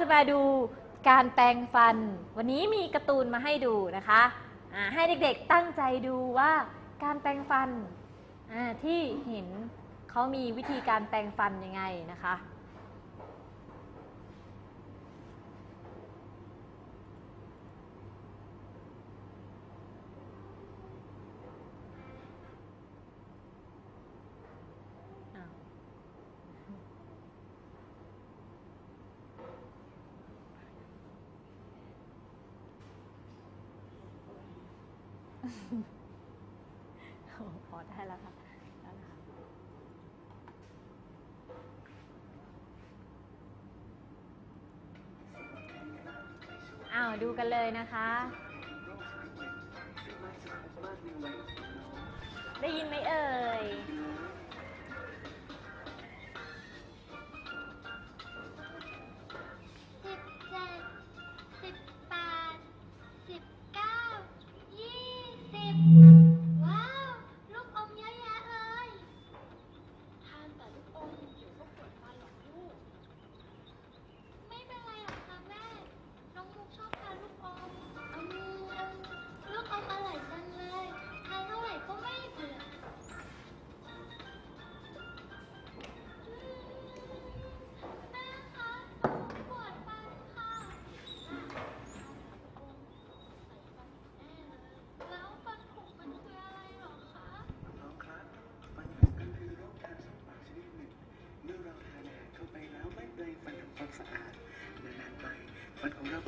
จะมาดูการแปรงฟัน วันนี้มีการ์ตูนมาให้ดูนะคะให้เด็กๆตั้งใจดูว่าการแปรงฟันที่เห็นเขามีวิธีการแปรงฟันยังไงนะคะ พอได้แล้วค่ะแล้วค่ะอ้าวดูกันเลยนะคะ ได้ยินไหมเอ่ย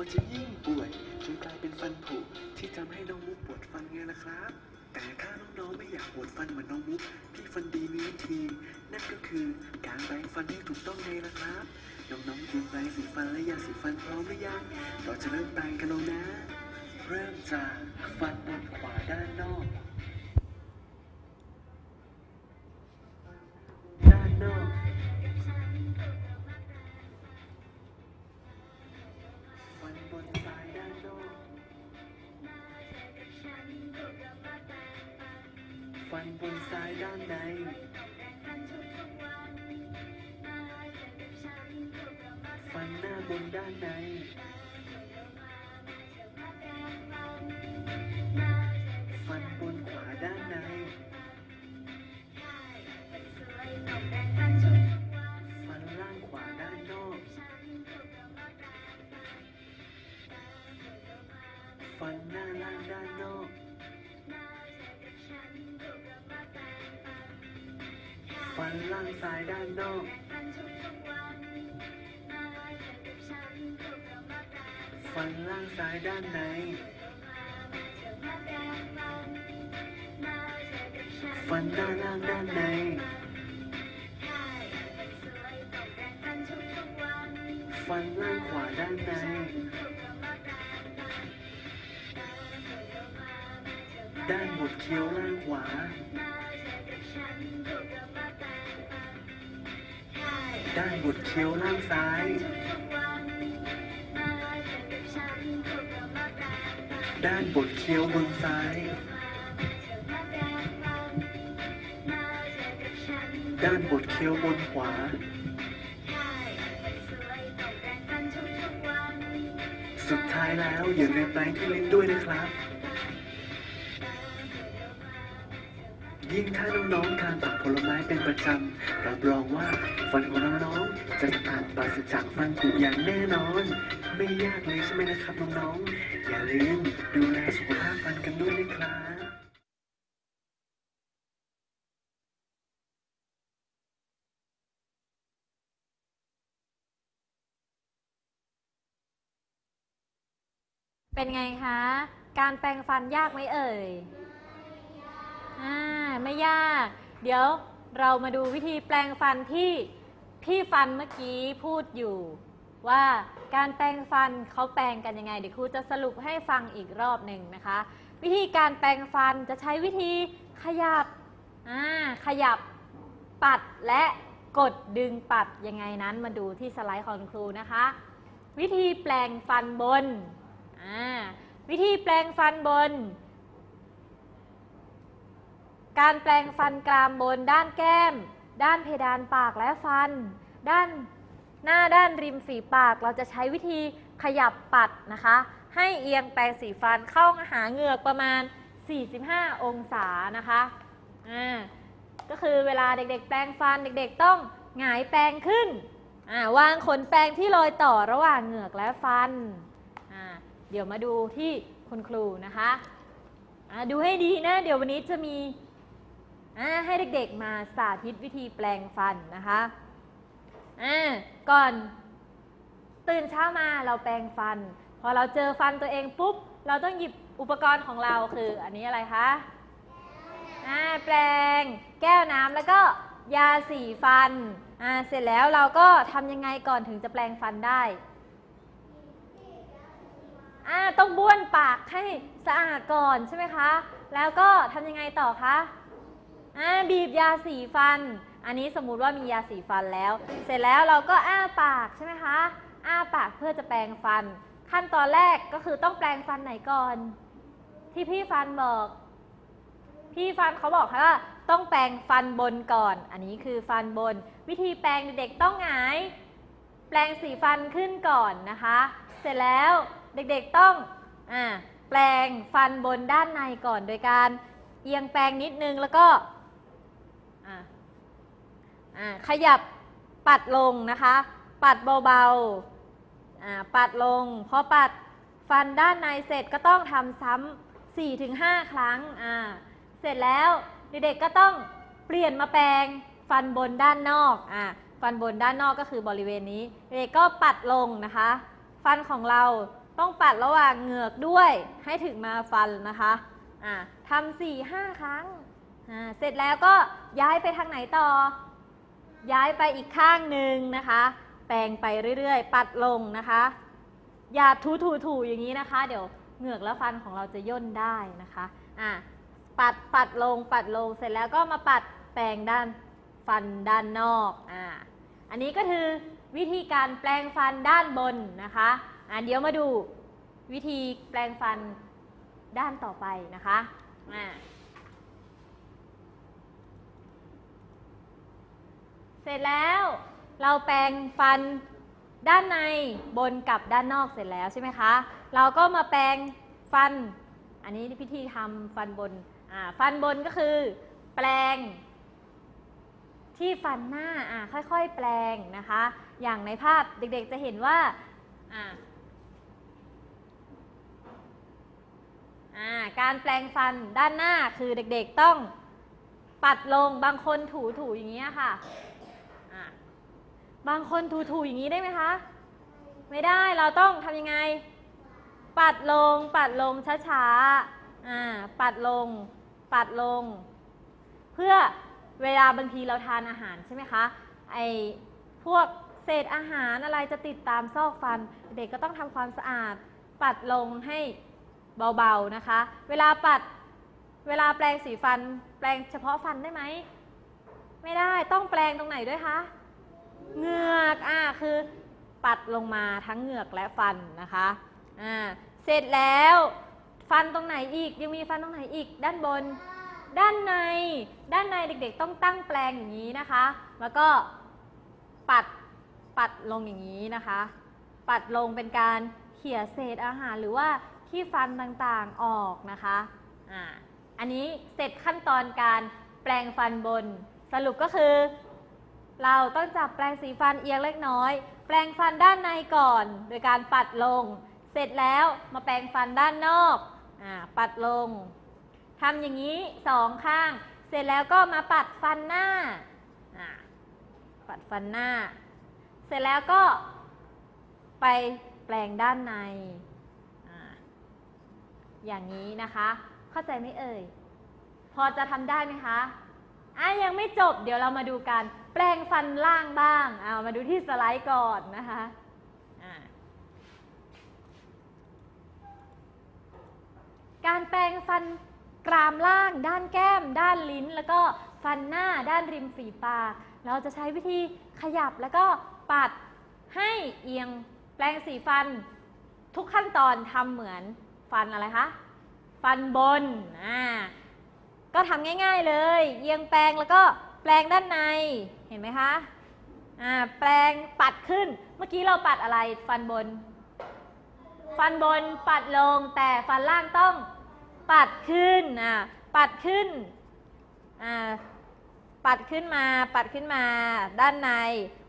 ันจะยิ่งป่วยจนกลายเป็นฟันผุที่ทำให้น้องมุกปวดฟันไงล่ะครับ แต่ถ้าน้องๆไม่อยากปวดฟันเหมือนน้องมุกพี่ฟันดีมีวิธี นั่นก็คือการแปรงฟันให้ถูกต้องไงล่ะครับ น้องๆเตรียมแปรงสีฟันและยาสีฟันพร้อมหรือยัง เราจะเริ่มแปรงกันแล้วนะ เริ่มจากฟันบนขวาด้านนอก ฟันบนซ้ายด้านในฟันหน้าบนด้านในฟันบนขวาด้านในฟันล่างขวาด้านนอกฟันหน้าล่างด้านนอก ฟันล่างซ้ายด้านนอก ฟันล่างซ้ายด้านใน ฟันด้านล่างด้านใน ฟันล่างขวาด้านใน ด้านบดเคี้ยวล่างขวา ด้านบดเคี้ยวล่างซ้ายด้านบดเคี้ยวบนซ้าย ด้านบดเคี้ยวบนขวา สุดท้ายแล้วอย่าลืมแปรงที่ลิ้นด้วยนะครับ ยิ่งถ้าน้องๆทานผักผลไม้เป็นประจำรับรองว่าฟันของน้องๆจะสะอาดปราศจากฟันผุอย่างแน่นอน ไม่ยากเลยใช่ไหมนะครับน้องๆอย่าลืมดูแลสุขภาพฟันกันด้วยนะครับเป็นไงคะ การแปรงฟันยากไหมเอ่ย อ่าไม่ยาก เดี๋ยวเรามาดูวิธีแปรงฟันที่พี่ฟันเมื่อกี้พูดอยู่ ว่าการแปรงฟันเขาแปรงกันยังไง เดี๋ยวครูจะสรุปให้ฟังอีกรอบหนึ่งนะคะ วิธีการแปรงฟันจะใช้วิธีขยับอ่าขยับปัดและกดดึงปัดยังไงนั้นมาดูที่สไลด์ของครูนะคะ วิธีแปลงฟันบนอ่าวิธีแปลงฟันบน การแปลงฟันกรามบนด้านแก้ม ด้านเพดานปากและฟัน ด้านหน้าด้านริมฝีปากเราจะใช้วิธีขยับปัดนะคะ ให้เอียงแปรงสีฟันเข้าหาเหงือกประมาณ 45 องศานะคะอ่าก็คือเวลาเด็กๆ แปรงฟันเด็กๆ ต้องหงายแปรงขึ้นอ่าวางขนแปรงที่รอยต่อระหว่างเหงือกและฟันอ่าเดี๋ยวมาดูที่คุณครูนะคะอ่าดูให้ดีนะ เดี๋ยววันนี้จะมี ให้เด็กๆมาสาธิตวิธีแปรงฟันนะคะก่อนตื่นเช้ามาเราแปรงฟัน พอเราเจอฟันตัวเองปุ๊บ เราต้องหยิบอุปกรณ์ของเราคืออันนี้อะไรคะแปรงแก้วน้ำแล้วก็ยาสีฟัน เสร็จแล้วเราก็ทำยังไงก่อนถึงจะแปรงฟันได้ต้องบ้วนปากให้สะอาดก่อนใช่ไหมคะ แล้วก็ทำยังไงต่อคะ อ่าบีบยาสีฟัน อันนี้สมมุติว่ามียาสีฟันแล้ว เสร็จแล้วเราก็อ้าปากใช่ไหมคะ อ้าปากเพื่อจะแปรงฟัน ขั้นตอนแรกก็คือต้องแปรงฟันไหนก่อน ที่พี่ฟันบอก พี่ฟันเขาบอกค่ะว่าต้องแปรงฟันบนก่อน อันนี้คือฟันบน วิธีแปรงเด็กๆต้องหงาย แปรงสีฟันขึ้นก่อนนะคะ เสร็จแล้วเด็กๆต้องอ่าแปรงฟันบนด้านในก่อนโดยการเอียงแปรงนิดนึงแล้วก็ ขยับปัดลงนะคะ ปัดเบาๆ ปัดลง พอปัดฟันด้านในเสร็จก็ต้องทำซ้ำ4-5ครั้ง เสร็จแล้วเด็กๆก็ต้องเปลี่ยนมาแปรงฟันบนด้านนอกอฟันบนด้านนอกก็คือบริเวณนี้ เด็กก็ปัดลงนะคะ ฟันของเราต้องปัดระหว่างเหงือกด้วยให้ถึงมาฟันนะคะอ่าทำสี่ห้าครั้ง เสร็จแล้วก็ย้ายไปทางไหนต่อ ย้ายไปอีกข้างหนึ่งนะคะ แปรงไปเรื่อยๆ ปัดลงนะคะ อย่าถูถูถูๆอย่างนี้นะคะ เดี๋ยวเหงือกและฟันของเราจะย่นได้นะคะอะปัดปัดลงปัดลงเสร็จแล้วก็มาปัดแปรงด้านฟันด้านนอกอะอันนี้ก็คือวิธีการแปรงฟันด้านบนนะคะอะเดี๋ยวมาดูวิธีแปรงฟันด้านต่อไปนะคะอะ เสร็จแล้วเราแปรงฟันด้านในบนกับด้านนอกเสร็จแล้วใช่ไหมคะ เราก็มาแปรงฟัน อันนี้พิธีทำฟันบนฟันบนก็คือ แปรงที่ฟันหน้าค่อยๆ แปรงนะคะ อย่างในภาพเด็กๆจะเห็นว่าการแปรงฟันด้านหน้าคือเด็กๆต้องปัดลงบางคนถูๆอย่างนี้ยค่ะ บางคนถูๆอย่างนี้ได้ไหมคะ ไม่ได้เราต้องทำยังไง ปัดลง ปัดลงช้าๆอ่าปัดลง ปัดลง เพื่อเวลาบางทีเราทานอาหารใช่ไหมคะไอพวกเศษอาหารอะไรจะติดตามซอกฟัน เด็กก็ต้องทำความสะอาด ปัดลงให้เบาๆนะคะ เวลาปัดเวลาแปรงสีฟัน แปรงเฉพาะฟันได้ไหม ไม่ได้ต้องแปลงตรงไหนด้วยคะ เหงือกอ่าคือปัดลงมาทั้งเหงือกและฟันนะคะอ่าเสร็จแล้วฟันตรงไหนอีกยังมีฟันตรงไหนอีกด้านบน ด้านใน ด้านในเด็กๆ ต้องตั้งแปลงอย่างนี้นะคะ แล้วก็ปัดปัดลงอย่างนี้นะคะ ปัดลงเป็นการเขี่ยเศษอาหารหรือว่าขี้ฟันต่างๆออกนะคะอ่าอันนี้เสร็จขั้นตอนการแปลงฟันบน สรุปก็คือ เราต้องจับแปรงสีฟันเอียงเล็กน้อย แปรงฟันด้านในก่อน โดยการปัดลง เสร็จแล้วมาแปรงฟันด้านนอกอปัดลงทำอย่างนี้สองข้าง เสร็จแล้วก็มาปัดฟันหน้า ปัดฟันหน้า เสร็จแล้วก็ไปแปรงด้านในออย่างนี้นะคะ เข้าใจไหมเอ่ย พอจะทำได้ไหมคะอะยังไม่จบ เดี๋ยวเรามาดูการ แปลงฟันล่างบ้างเอามาดูที่สไลด์ก่อนนะคะอะการแปลงฟันกรามล่าง ด้านแก้ม ด้านลิ้น แล้วก็ฟันหน้าด้านริมฝีปาก เราจะใช้วิธีขยับแล้วก็ปัดให้เอียงแปลงสีฟัน ทุกขั้นตอนทำเหมือนฟันอะไรคะ ฟันบนอ่าก็ทำง่าย ๆเลย เอียงแปลงแล้วก็แปลงด้านในเห็นไหมคะอ่าแปลงปัดขึ้น เมื่อกี้เราปัดอะไรฟันบน ฟันบนปัดลงแต่ฟันล่างต้องปัดขึ้นอ่าปัดขึ้นอ่าปัดขึ้นมาปัดขึ้นมาด้านใน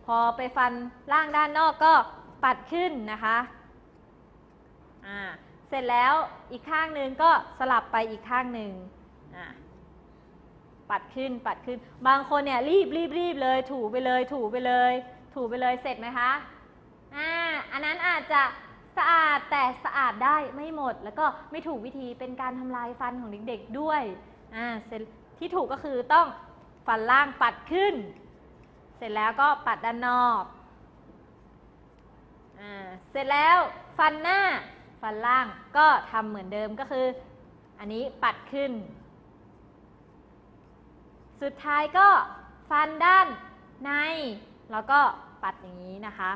พอไปฟันล่างด้านนอกก็ปัดขึ้นนะคะอ่าเสร็จแล้วอีกข้างหนึ่งก็สลับไปอีกข้างหนึ่งอ่า ปัดขึ้นปัดขึ้น บางคนเนี่ยรีบรีบรีบเลย ถูไปเลย ถูไปเลย ถูไปเลยเสร็จไหมคะอ่าอันนั้นอาจจะสะอาดแต่สะอาดได้ไม่หมด แล้วก็ไม่ถูกวิธีเป็นการทำลายฟันของเด็กๆด้วยอ่าเสร็จที่ถูกก็คือต้องฟันล่างปัดขึ้น เสร็จแล้วก็ปัดด้านนอกอ่าเสร็จแล้วฟันหน้าฟันล่างก็ทำเหมือนเดิมก็คือ อันนี้ปัดขึ้น สุดท้ายก็ฟันด้านใน แล้วก็ปัดอย่างนี้นะคะ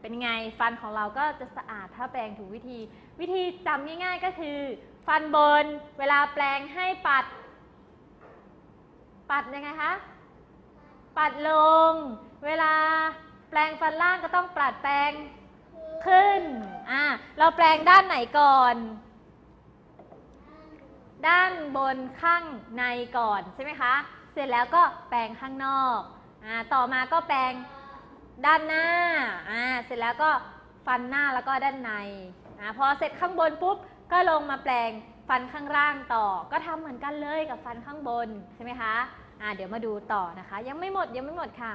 เป็นไงฟันของเราก็จะสะอาดถ้าแปรงถูกวิธี วิธีจำง่ายๆก็คือ ฟันบนเวลาแปรงให้ปัด ปัดยังไงคะ ปัดลง เวลาแปลงฟันล่างก็ต้องปัดแปลงขึ้นอ่าเราแปลงด้านไหนก่อน ด้านบนข้างในก่อนใช่ไหมคะ เสร็จแล้วก็แปลงข้างนอกอต่อมาก็แปลงด้านหน้า เสร็จแล้วก็ฟันหน้าแล้วก็ด้านในอพอเสร็จข้างบนปุ๊บก็ลงมาแปลงฟันข้างล่างต่อ ก็ทำเหมือนกันเลยกับฟันข้างบนใช่ไหมคะเดี๋ยวมาดูต่อนะคะ ยังไม่หมดยังไม่หมดค่ะ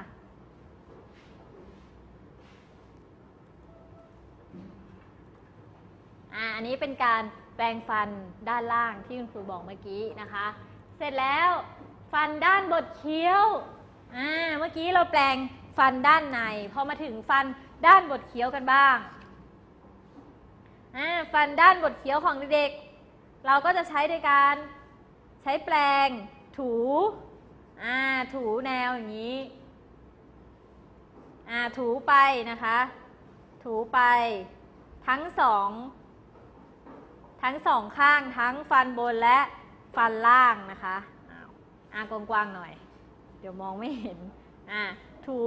ออันนี้เป็นการ แปลงฟันด้านล่างที่คุณครูบอกเมื่อกี้นะคะ เสร็จแล้วฟันด้านบดเคี้ยวอ่าเมื่อกี้เราแปลงฟันด้านในพอมาถึงฟันด้านบดเคี้ยวกันบ้างอ่าฟันด้านบดเคี้ยวของเด็กๆ เราก็จะใช้ในการใช้แปลงถูอ่าถูแนวอย่างนี้อ่าถูไปนะคะ ถูไปทั้งสอง ทั้งสองข้างทั้งฟันบนและฟันล่างนะคะอ้าวอ่ากว้างๆหน่อย เดี๋ยวมองไม่เห็นอ่าถู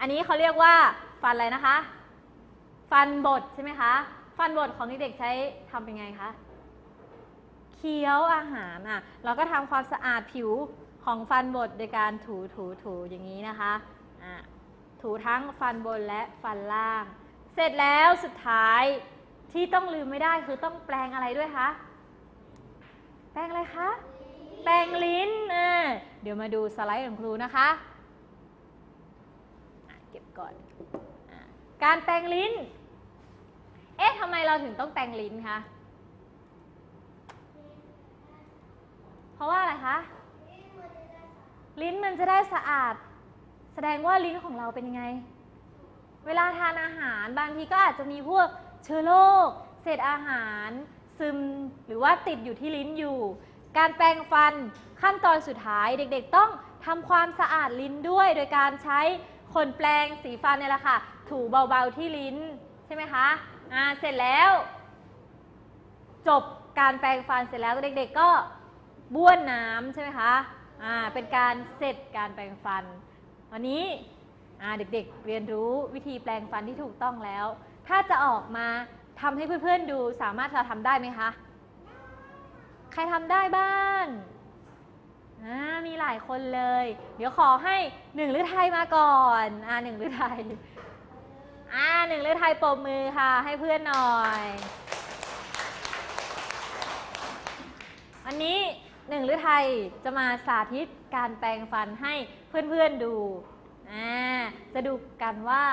อันนี้เขาเรียกว่าฟันอะไรนะคะ ฟันบดใช่ไหมคะ ฟันบดของเด็กๆใช้ทำเป็นไงคะเคี้ยวอาหารอะเราก็ทำความสะอาดผิวของฟันบดโดยการถูถูถูอย่างนี้นะคะอะถูทั้งฟันบนและฟันล่าง เสร็จแล้วสุดท้าย ที่ต้องลืมไม่ได้คือต้องแปลงอะไรด้วยคะ แปลงอะไรคะ แปลงลิ้นอะเดี๋ยวมาดูสไลด์ของครูนะคะ เก็บก่อนอการแปลงลิ้น เอ๊ะทำไมเราถึงต้องแปลงลิ้นคะ เพราะว่าอะไรคะ ลิ้นมันจะได้สะอาด แสดงว่าลิ้นของเราเป็นยังไง เวลาทานอาหารบางทีก็อาจจะมีพวก เชื้อโรคเศษอาหาร ซึมหรือว่าติดอยู่ที่ลิ้นอยู่ การแปรงฟันขั้นตอนสุดท้ายเด็กๆ ต้องทำความสะอาดลิ้นด้วย โดยการใช้ขนแปรงสีฟันเนี่ยแหละค่ะ ถูเบาๆที่ลิ้นใช่ไหมคะอ่าเสร็จแล้ว จบการแปรงฟันเสร็จแล้วเด็กๆ ก็บ้วนน้ำใช่ไหมคะอ่าเป็นการเสร็จการแปรงฟัน วันนี้อ่าเด็กๆเรียนรู้วิธีแปรงฟันที่ถูกต้องแล้ว ถ้าจะออกมาทำให้เพื่อนๆดูสามารถจะทำได้ไหมคะ ใครทำได้บ้างอ่ามีหลายคนเลย เดี๋ยวขอให้หนึ่งฤทัยมาก่อนอ่าหนึ่งฤทัยอ่าหนึ่งฤทัยปรบมือค่ะ ให้เพื่อนหน่อยวันนี้หนึ่งฤทัยจะมาสาธิตการแปรงฟันให้เพื่อนๆดูอ่าจะดูกันว่า